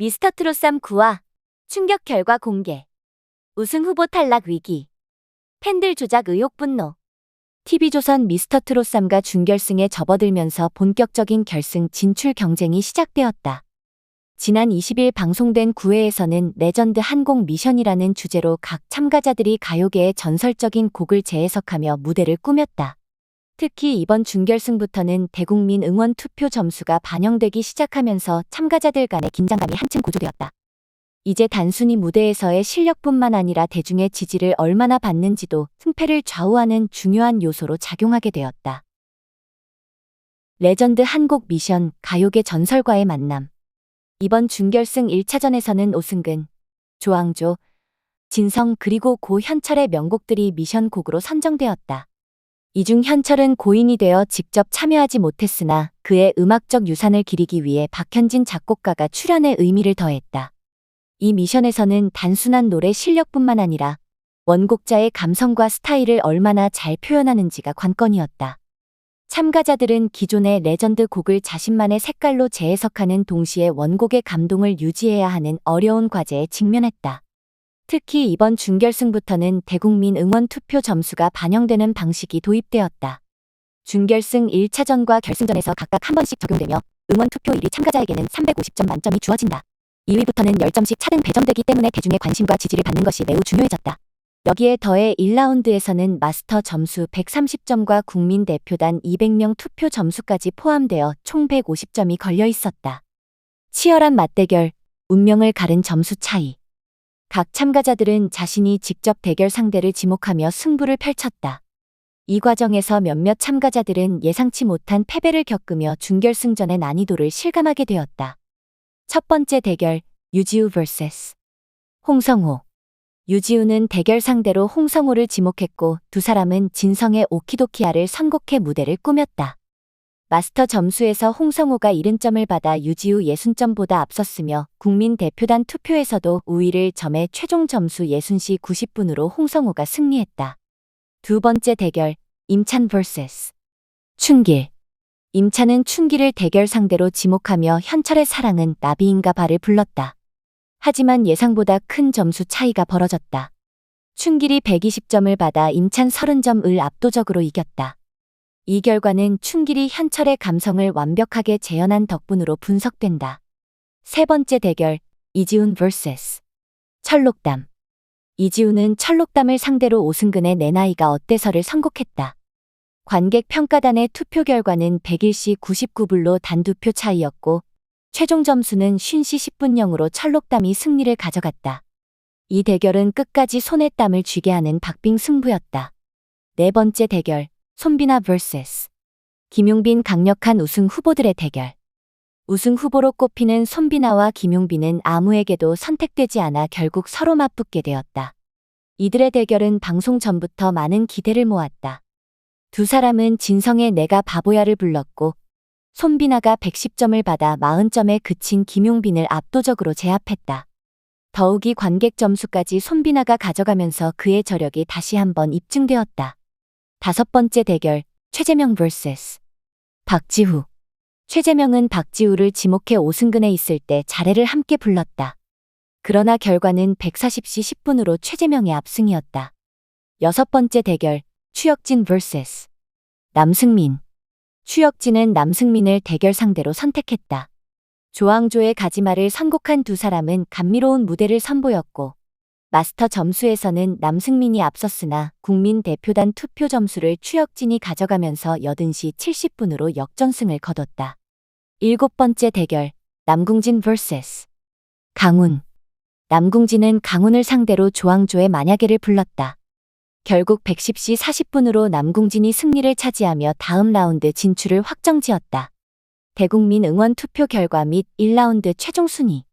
미스터 트롯3 9화 충격 결과 공개. 우승 후보 탈락 위기. 팬들 조작 의혹 분노. TV조선 미스터 트롯3가 준결승에 접어들면서 본격적인 결승 진출 경쟁이 시작되었다. 지난 20일 방송된 9회에서는 레전드 한곡 미션이라는 주제로 각 참가자들이 가요계의 전설적인 곡을 재해석하며 무대를 꾸몄다. 특히 이번 준결승부터는 대국민 응원 투표 점수가 반영되기 시작하면서 참가자들 간의 긴장감이 한층 고조되었다. 이제 단순히 무대에서의 실력뿐만 아니라 대중의 지지를 얼마나 받는지도 승패를 좌우하는 중요한 요소로 작용하게 되었다. 레전드 한곡 미션 가요계 전설과의 만남. 이번 준결승 1차전에서는 오승근, 조항조, 진성 그리고 고 현철의 명곡들이 미션 곡으로 선정되었다. 이중 현철은 고인이 되어 직접 참여하지 못했으나 그의 음악적 유산을 기리기 위해 박현진 작곡가가 출연의 의미를 더했다. 이 미션에서는 단순한 노래 실력뿐만 아니라 원곡자의 감성과 스타일을 얼마나 잘 표현하는지가 관건이었다. 참가자들은 기존의 레전드 곡을 자신만의 색깔로 재해석하는 동시에 원곡의 감동을 유지해야 하는 어려운 과제에 직면했다. 특히 이번 준결승부터는 대국민 응원 투표 점수가 반영되는 방식이 도입되었다. 준결승 1차전과 결승전에서 각각 한 번씩 적용되며 응원 투표 1위 참가자에게는 350점 만점이 주어진다. 2위부터는 10점씩 차등 배점되기 때문에 대중의 관심과 지지를 받는 것이 매우 중요해졌다. 여기에 더해 1라운드에서는 마스터 점수 130점과 국민 대표단 200명 투표 점수까지 포함되어 총 150점이 걸려 있었다. 치열한 맞대결, 운명을 가른 점수 차이. 각 참가자들은 자신이 직접 대결 상대를 지목하며 승부를 펼쳤다. 이 과정에서 몇몇 참가자들은 예상치 못한 패배를 겪으며 준결승전의 난이도를 실감하게 되었다. 첫 번째 대결, 유지우 vs. 홍성호. 유지우는 대결 상대로 홍성호를 지목했고 두 사람은 진성의 오키도키아를 선곡해 무대를 꾸몄다. 마스터 점수에서 홍성호가 70점을 받아 유지우 60점보다 앞섰으며 국민 대표단 투표에서도 우위를 점해 최종 점수 60시 90분으로 홍성호가 승리했다. 두 번째 대결, 임찬 vs. 춘길. 임찬은 춘길을 대결 상대로 지목하며 현철의 사랑은 나비인가 바를 불렀다. 하지만 예상보다 큰 점수 차이가 벌어졌다. 춘길이 120점을 받아 임찬 30점을 압도적으로 이겼다. 이 결과는 춘길이 현철의 감성을 완벽하게 재현한 덕분으로 분석된다. 세 번째 대결, 이지훈 vs. 철록담. 이지훈은 철록담을 상대로 오승근의 내 나이가 어때서를 선곡했다. 관객 평가단의 투표 결과는 101시 99불로 단두표 차이였고 최종 점수는 50시 10분 0으로 철록담이 승리를 가져갔다. 이 대결은 끝까지 손에 땀을 쥐게 하는 박빙 승부였다. 네 번째 대결, 손비나 vs. 김용빈 강력한 우승 후보들의 대결. 우승 후보로 꼽히는 손비나와 김용빈은 아무에게도 선택되지 않아 결국 서로 맞붙게 되었다. 이들의 대결은 방송 전부터 많은 기대를 모았다. 두 사람은 진성의 내가 바보야를 불렀고 손비나가 110점을 받아 40점에 그친 김용빈을 압도적으로 제압했다. 더욱이 관객 점수까지 손비나가 가져가면서 그의 저력이 다시 한번 입증되었다. 다섯 번째 대결, 최재명 vs. 박지후. 최재명은 박지우를 지목해 오승근에 있을 때 자례를 함께 불렀다. 그러나 결과는 140시 10분으로 최재명의 압승이었다. 여섯 번째 대결, 추혁진 vs. 남승민. 추혁진은 남승민을 대결 상대로 선택했다. 조항조의 가지마를 선곡한 두 사람은 감미로운 무대를 선보였고 마스터 점수에서는 남승민이 앞섰으나 국민 대표단 투표 점수를 추혁진이 가져가면서 80시 70분으로 역전승을 거뒀다. 일곱 번째 대결 남궁진 vs. 강훈. 남궁진은 강훈을 상대로 조항조의 만약에를 불렀다. 결국 110시 40분으로 남궁진이 승리를 차지하며 다음 라운드 진출을 확정지었다. 대국민 응원 투표 결과 및 1라운드 최종 순위.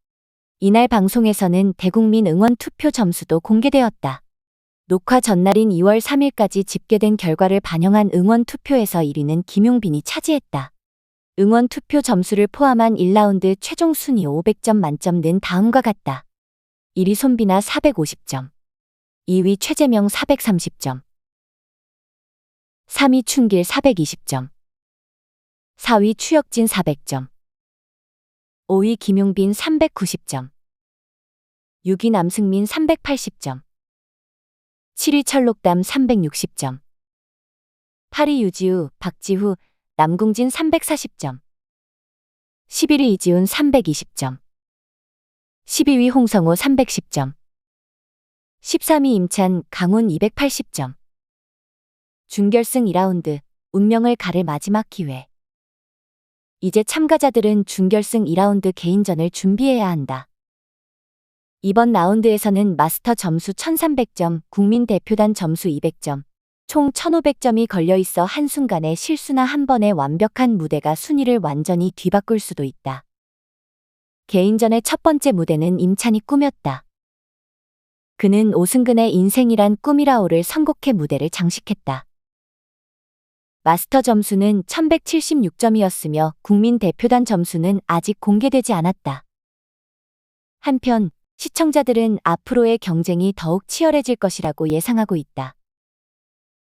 이날 방송에서는 대국민 응원 투표 점수도 공개되었다. 녹화 전날인 2월 3일까지 집계된 결과를 반영한 응원 투표에서 1위는 김용빈이 차지했다. 응원 투표 점수를 포함한 1라운드 최종 순위 500점 만점 는 다음과 같다. 1위 손비나 450점. 2위 최재명 430점. 3위 춘길 420점. 4위 추혁진 400점. 5위 김용빈 390점. 6위 남승민 380점. 7위 철록담 360점. 8위 유지우, 박지후, 남궁진 340점. 11위 이지훈 320점. 12위 홍성호 310점. 13위 임찬, 강훈 280점. 준결승 2라운드, 운명을 가를 마지막 기회. 이제 참가자들은 준결승 2라운드 개인전을 준비해야 한다. 이번 라운드에서는 마스터 점수 1300점, 국민 대표단 점수 200점, 총 1500점이 걸려 있어 한순간에 실수나 한 번의 완벽한 무대가 순위를 완전히 뒤바꿀 수도 있다. 개인전의 첫 번째 무대는 임찬이 꾸몄다. 그는 오승근의 인생이란 꿈이라오를 선곡해 무대를 장식했다. 마스터 점수는 1176점이었으며 국민 대표단 점수는 아직 공개되지 않았다. 한편 시청자들은 앞으로의 경쟁이 더욱 치열해질 것이라고 예상하고 있다.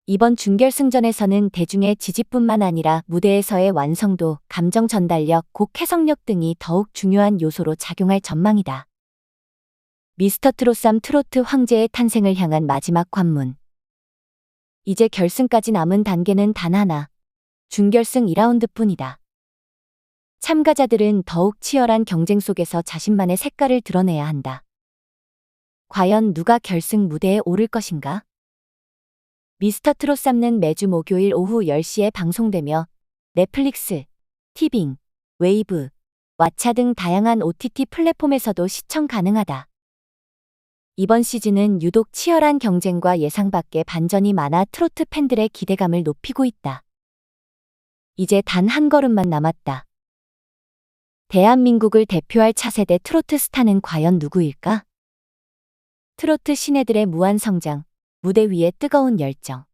이번 준결승전에서는 대중의 지지뿐만 아니라 무대에서의 완성도, 감정 전달력, 곡 해석력 등이 더욱 중요한 요소로 작용할 전망이다. 미스터 트롯삼 트로트 황제의 탄생을 향한 마지막 관문. 이제 결승까지 남은 단계는 단 하나. 준결승 2라운드뿐이다. 참가자들은 더욱 치열한 경쟁 속에서 자신만의 색깔을 드러내야 한다. 과연 누가 결승 무대에 오를 것인가? 미스터 트롯 삼는 매주 목요일 오후 10시에 방송되며 넷플릭스, 티빙, 웨이브, 왓챠 등 다양한 OTT 플랫폼에서도 시청 가능하다. 이번 시즌은 유독 치열한 경쟁과 예상 밖의 반전이 많아 트로트 팬들의 기대감을 높이고 있다. 이제 단 한 걸음만 남았다. 대한민국을 대표할 차세대 트로트 스타는 과연 누구일까? 트로트 신예들의 무한 성장, 무대 위의 뜨거운 열정.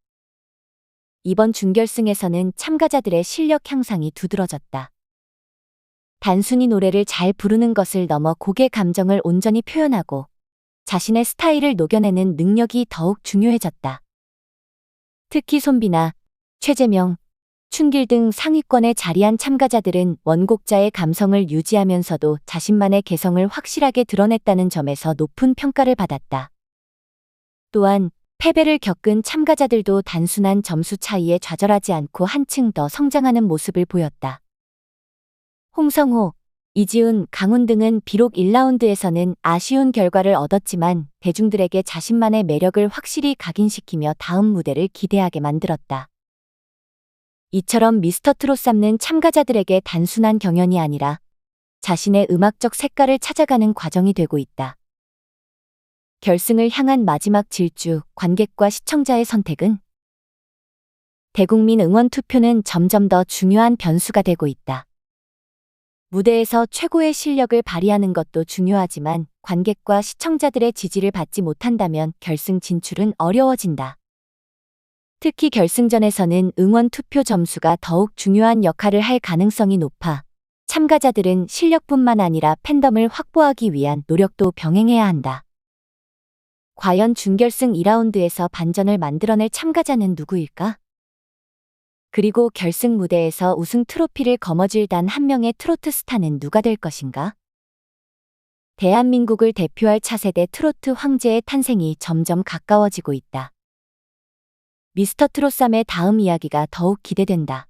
이번 준결승에서는 참가자들의 실력 향상이 두드러졌다. 단순히 노래를 잘 부르는 것을 넘어 곡의 감정을 온전히 표현하고 자신의 스타일을 녹여내는 능력이 더욱 중요해졌다. 특히 손비나 최재명, 춘길 등 상위권에 자리한 참가자들은 원곡자의 감성을 유지하면서도 자신만의 개성을 확실하게 드러냈다는 점에서 높은 평가를 받았다. 또한 패배를 겪은 참가자들도 단순한 점수 차이에 좌절하지 않고 한층 더 성장하는 모습을 보였다. 홍성호, 이지훈, 강훈 등은 비록 1라운드에서는 아쉬운 결과를 얻었지만 대중들에게 자신만의 매력을 확실히 각인시키며 다음 무대를 기대하게 만들었다. 이처럼 미스터 트롯 삼는 참가자들에게 단순한 경연이 아니라 자신의 음악적 색깔을 찾아가는 과정이 되고 있다. 결승을 향한 마지막 질주, 관객과 시청자의 선택은 대국민 응원 투표는 점점 더 중요한 변수가 되고 있다. 무대에서 최고의 실력을 발휘하는 것도 중요하지만 관객과 시청자들의 지지를 받지 못한다면 결승 진출은 어려워진다. 특히 결승전에서는 응원 투표 점수가 더욱 중요한 역할을 할 가능성이 높아 참가자들은 실력뿐만 아니라 팬덤을 확보하기 위한 노력도 병행해야 한다. 과연 준결승 2라운드에서 반전을 만들어낼 참가자는 누구일까? 그리고 결승 무대에서 우승 트로피를 거머쥘 단 한 명의 트로트 스타는 누가 될 것인가? 대한민국을 대표할 차세대 트로트 황제의 탄생이 점점 가까워지고 있다. 미스터 트롯삼의 다음 이야기가 더욱 기대된다.